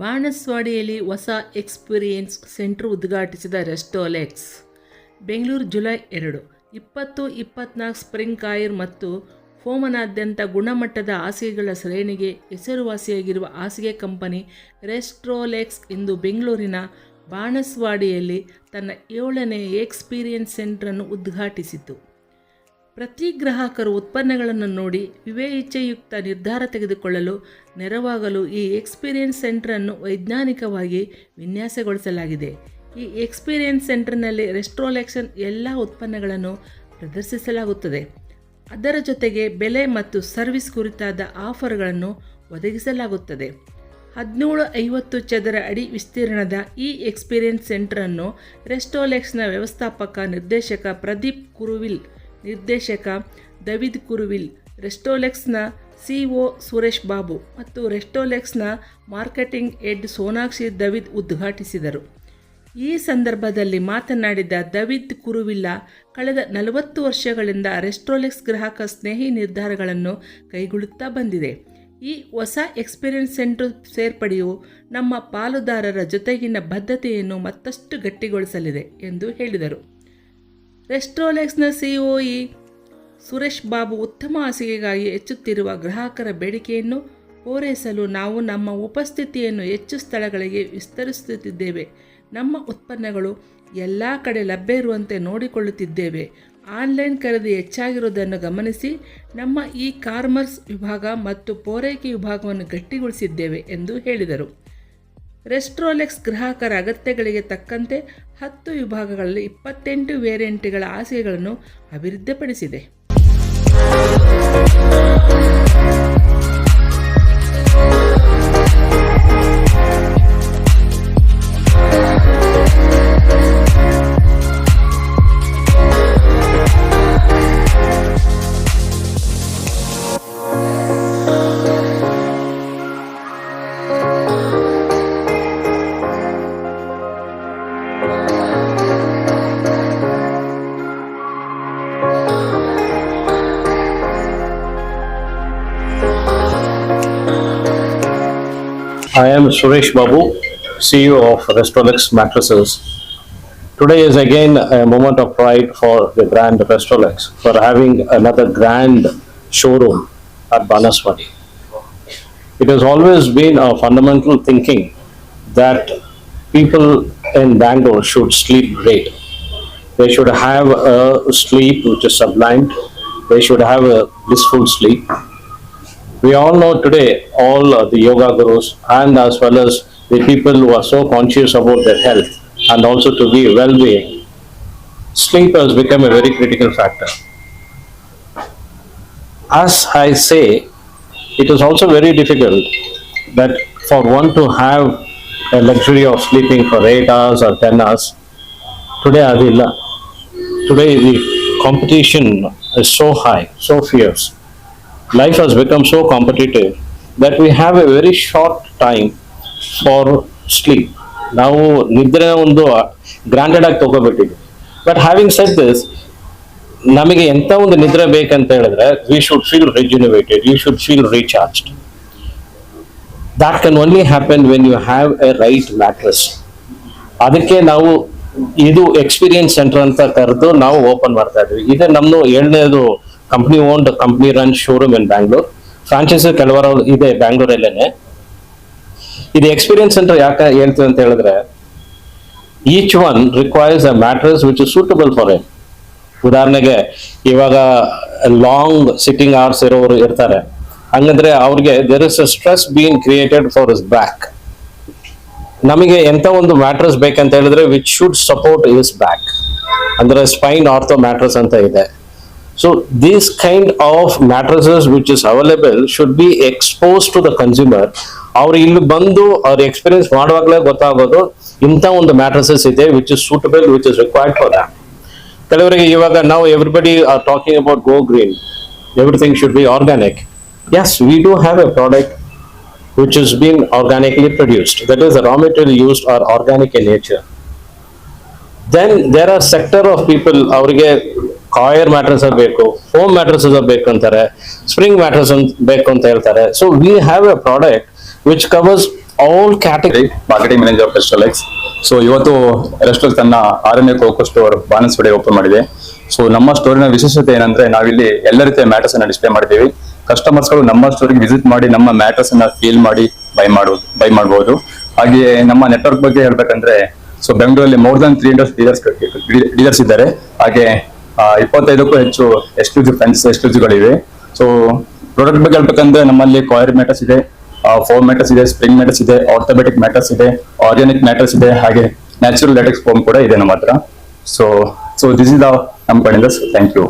ಬಾಣಸ್ವಾಡಿಯಲ್ಲಿ ಹೊಸ experience centre ಉದ್ಘಾಟಿಸಿದ Restolex Bengaluru July ಎರಡು, ಇಪ್ಪತ್ತು ಇಪ್ಪತ್ನಾಲ್ಕು ಸ್ಪ್ರಿಂಗ್ ಕಾಯಿರ್ ಮತ್ತು ಫೋಮನಾದ್ಯಂತ ಗುಣಮಟ್ಟದ ಹಾಸಿಗೆಗಳ ಶ್ರೇಣಿಗೆ ಹೆಸರುವಾಸಿಯಾಗಿರುವ ಹಾಸಿಗೆ ಕಂಪನಿ ರೆಸ್ಟ್ರೋಲೆಕ್ಸ್ ಇಂದು ಬೆಂಗಳೂರಿನ ಬಾಣಸ್ವಾಡಿಯಲ್ಲಿ ತನ್ನ ಏಳನೇ ಎಕ್ಸ್ಪೀರಿಯೆನ್ಸ್ ಸೆಂಟ್ರನ್ನು ಉದ್ಘಾಟಿಸಿತು. ಪ್ರತಿ ಗ್ರಾಹಕರು ಉತ್ಪನ್ನಗಳನ್ನು ನೋಡಿ ವಿವೇಚಯುಕ್ತ ನಿರ್ಧಾರ ತೆಗೆದುಕೊಳ್ಳಲು, ನೆರವಾಗಲು ಈ ಎಕ್ಸ್ಪೀರಿಯನ್ಸ್ ಸೆಂಟರನ್ನು ವೈಜ್ಞಾನಿಕವಾಗಿ ವಿನ್ಯಾಸಗೊಳಿಸಲಾಗಿದೆ. ಈ ಎಕ್ಸ್ಪೀರಿಯನ್ಸ್ ಸೆಂಟರ್ನಲ್ಲಿ ರೆಸ್ಟ್ರೋಲೆಕ್ಷನ್ ಎಲ್ಲ ಉತ್ಪನ್ನಗಳನ್ನು ಪ್ರದರ್ಶಿಸಲಾಗುತ್ತದೆ. ಅದರ ಜೊತೆಗೆ ಬೆಲೆ ಮತ್ತು ಸರ್ವಿಸ್ ಕುರಿತಾದ ಆಫರ್ಗಳನ್ನು ಒದಗಿಸಲಾಗುತ್ತದೆ. ಹದಿನೇಳು ಐವತ್ತು ಚದರ ಅಡಿ ವಿಸ್ತೀರ್ಣದ ಈ ಎಕ್ಸ್ಪೀರಿಯನ್ಸ್ ಸೆಂಟರನ್ನು ರೆಸ್ಟೋಲೆಕ್ಸ್ನ ವ್ಯವಸ್ಥಾಪಕ ನಿರ್ದೇಶಕ ಪ್ರದೀಪ್ ಕುರುವಿಲ್ ನಿರ್ದೇಶಕ ದವಿದ್ ಕುರುವಿಲ್, ರೆಸ್ಟೋಲೆಕ್ಸ್ನ ಸಿಒ ಸುರೇಶ್ ಬಾಬು ಮತ್ತು ರೆಸ್ಟೋಲೆಕ್ಸ್ನ ಮಾರ್ಕೆಟಿಂಗ್ ಹೆಡ್ ಸೋನಾಕ್ಷಿ ದವಿದ್ ಉದ್ಘಾಟಿಸಿದರು. ಈ ಸಂದರ್ಭದಲ್ಲಿ ಮಾತನಾಡಿದ ದವಿದ್ ಕುರುವಿಲ್ಲ, ಕಳೆದ ನಲವತ್ತು ವರ್ಷಗಳಿಂದ ರೆಸ್ಟ್ರೋಲೆಕ್ಸ್ ಗ್ರಾಹಕ ಸ್ನೇಹಿ ನಿರ್ಧಾರಗಳನ್ನು ಕೈಗೊಳ್ಳುತ್ತಾ ಬಂದಿದೆ. ಈ ಹೊಸ ಎಕ್ಸ್ಪೀರಿಯನ್ಸ್ ಸೆಂಟರ್ ಸೇರ್ಪಡೆಯು ನಮ್ಮ ಪಾಲುದಾರರ ಜೊತೆಗಿನ ಬದ್ಧತೆಯನ್ನು ಮತ್ತಷ್ಟು ಗಟ್ಟಿಗೊಳಿಸಲಿದೆ ಎಂದು ಹೇಳಿದರು. ರೆಸ್ಟ್ರೋಲೆಕ್ಸ್ನ ಸಿಒಇ ಸುರೇಶ್ ಬಾಬು ಉತ್ತಮ ಹಾಸಿಗೆಗಾಗಿ ಹೆಚ್ಚುತ್ತಿರುವ ಗ್ರಾಹಕರ ಬೇಡಿಕೆಯನ್ನು ಪೂರೈಸಲು ನಾವು ನಮ್ಮ ಉಪಸ್ಥಿತಿಯನ್ನು ಹೆಚ್ಚು ಸ್ಥಳಗಳಿಗೆ ವಿಸ್ತರಿಸುತ್ತಿದ್ದೇವೆ. ನಮ್ಮ ಉತ್ಪನ್ನಗಳು ಎಲ್ಲ ಕಡೆ ಲಭ್ಯ ಇರುವಂತೆ ನೋಡಿಕೊಳ್ಳುತ್ತಿದ್ದೇವೆ. ಆನ್ಲೈನ್ ಖರೀದಿ ಹೆಚ್ಚಾಗಿರುವುದನ್ನು ಗಮನಿಸಿ ನಮ್ಮ ಇ ಕಾರ್ಮರ್ಸ್ ವಿಭಾಗ ಮತ್ತು ಪೂರೈಕೆ ವಿಭಾಗವನ್ನು ಗಟ್ಟಿಗೊಳಿಸಿದ್ದೇವೆ ಎಂದು ಹೇಳಿದರು. ರೆಸ್ಟ್ರೋಲೆಕ್ಸ್ ಗ್ರಾಹಕರ ಅಗತ್ಯಗಳಿಗೆ ತಕ್ಕಂತೆ ಹತ್ತು ವಿಭಾಗಗಳಲ್ಲಿ ಇಪ್ಪತ್ತೆಂಟು ವೇರಿಯಂಟ್ಗಳ ಆಸೆಗಳನ್ನು ಅಭಿವೃದ್ಧಿಪಡಿಸಿದೆ. I am Suresh Babu, CEO of Restolex Mattresses. Today is again a moment of pride for the brand Restolex for having another grand showroom at Banaswadi. It has always been a fundamental thinking that people in Bangalore should sleep great. They should have a sleep which is sublime. They should have a blissful sleep. We all know today, all uh, the yoga gurus and as well as the people who are so conscious about their health and also to be well-being, sleep has become a very critical factor. As I say, it is also very difficult that for one to have a luxury of sleeping for 8 hours or 10 hours, today adilla. Today the competition is so high, so fierce life has become so competitive that we have a very short time for sleep. ನಾವು ನಿದ್ರೆ ಒಂದು granted ಆಗಿ ತಗೋಬಿಟ್ಟಿದ್ವಿ but having said this ನಮಗೆ ಎಂತ ಒಂದು ನಿದ್ರೆ ಬೇಕಂತ ಹೇಳಿದ್ರೆ we should feel rejuvenated you should feel recharged that can only happen when you have a right mattress ಅದಕ್ಕೆ ನಾವು ಇದು ಎಕ್ಸ್ಪೀರಿಯನ್ಸ್ ಸೆಂಟರ್ ಅಂತ ಕರೆದು ನಾವು ಓಪನ್ ಮಾಡ್ತಾ ಇದ್ವಿ. ಇದು ನಮ್ಮದು ಏಳನೇದು company owned company run showroom in Bangalore franchise ಕೆಲವರು ಇದೆ ಬ್ಯಾಂಗ್ಳೂರಲ್ಲೇನೆ ಇದು ಎಕ್ಸ್ಪೀರಿಯನ್ಸ್ ಅಂತ ಯಾಕೆ ಹೇಳ್ತೀವಿ ಅಂತ ಹೇಳಿದ್ರೆ each one requires a mattress which is suitable for them ಉದಾಹರಣೆಗೆ, ಇವಾಗ ಲಾಂಗ್ ಸಿಟ್ಟಿಂಗ್ ಅವರ್ಸ್ ಇರೋರು ಇರ್ತಾರೆ. ಹಂಗಂದ್ರೆ ಅವ್ರಿಗೆ there is a stress been created for his back ನಮಗೆ ಎಂತ ಒಂದು ಮ್ಯಾಟ್ರಸ್ ಬೇಕಂತ ಹೇಳಿದ್ರೆ which should support his back ಅಂದ್ರೆ ಸ್ಪೈನ್ ಆರ್ಥೋ ಮ್ಯಾಟ್ರಸ್ ಅಂತ ಇದೆ. So this kind of mattresses which is available should be exposed to the consumer. ಅವ್ರು ಇಲ್ಲಿ ಬಂದು ಅವ್ರ ಎಕ್ಸ್ಪೀರಿಯನ್ಸ್ ಮಾಡುವಾಗಲೇ ಗೊತ್ತಾಗೋದು, ಇಂಥ ಒಂದು ಮ್ಯಾಟ್ರಸಸ್ ಇದೆ which is suitable which is required for them ಕೆಲವರಿಗೆ ಇವಾಗ ನಾವು everybody are talking about go green everything should be organic as we do have a product which is been organically produced that is raw material used are organic in nature then there are sector of people ಅವರಿಗೆ coir mattress ಬೇಕು, foam mattress ಬೇಕು ಅಂತಾರೆ, spring mattress ಬೇಕು ಅಂತ ಹೇಳ್ತಾರೆ. So we have a product which covers all category marketing manager of so ಇವತ್ತು ರೆಸ್ಟೋರ್ ತನ್ನ ಆರನೇ ಕೋಕೋ ಸ್ಟೋರ್ ಓಪನ್ ಮಾಡಿದೆ. ಸೊ ನಮ್ಮ ಸ್ಟೋರಿನ ವಿಶೇಷತೆ ಏನಂದ್ರೆ ನಾವಿಲ್ಲಿ ಎಲ್ಲ ರೀತಿಯ ಮ್ಯಾಟರ್ಸ್ ಅನ್ನ ಡಿಸ್ಪ್ಲೇ ಮಾಡ್ತೀವಿ ಕಸ್ಟಮರ್ಸ್ಗಳು ನಮ್ಮ ಸ್ಟೋರಿಗೆ ವಿಸಿಟ್ ಮಾಡಿ ನಮ್ಮ ಮ್ಯಾಟರ್ಸ್ ಅನ್ನ ಫೀಲ್ ಮಾಡಿ ಬೈ ಮಾಡೋದು ಬೈ ಮಾಡಬಹುದು ಹಾಗೆಯೇ ನಮ್ಮ ನೆಟ್ವರ್ಕ್ ಬಗ್ಗೆ ಹೇಳ್ಬೇಕಂದ್ರೆ ಸೊ ಬೆಂಗಳೂರಲ್ಲಿ more than three hundred dealers dealers ಇದ್ದಾರೆ. ಹಾಗೆ ಇಪ್ಪತ್ತೈದಕ್ಕೂ ಹೆಚ್ಚು ಎಕ್ಸ್ಕ್ಲೂಸಿವ್ ಫ್ರೆಂಡ್ಸ್ ಎಕ್ಸ್ಕ್ಲೂಸಿವ್ಗಳಿವೆ ಸೊ ಪ್ರಾಡಕ್ಟ್ ಬಗ್ಗೆ ಹೇಳ್ಬೇಕಂದ್ರೆ ನಮ್ಮಲ್ಲಿ ಕಾಯರ್ ಮ್ಯಾಟರ್ಸ್ ಇದೆ ಫೋರ್ ಮ್ಯಾಟರ್ಸ್ ಇದೆ ಸ್ಪ್ರಿಂಗ್ ಮ್ಯಾಟರ್ಸ್ ಇದೆ ಆರ್ಥೋಬೆಟಿಕ್ ಮ್ಯಾಟರ್ಸ್ ಇದೆ ಆರ್ಗ್ಯಾನಿಕ್ ಮ್ಯಾಟರ್ಸ್ ಇದೆ, ಹಾಗೆ ನ್ಯಾಚುರಲ್ ಲ್ಯಾಟೆಕ್ಸ್ ಫೋಮ್ ಕೂಡ ಇದೆ ನಮ್ಮ ಹತ್ರ. So so this is the ನಮ್ಮ ಕಡೆಯಿಂದ ಥ್ಯಾಂಕ್ ಯು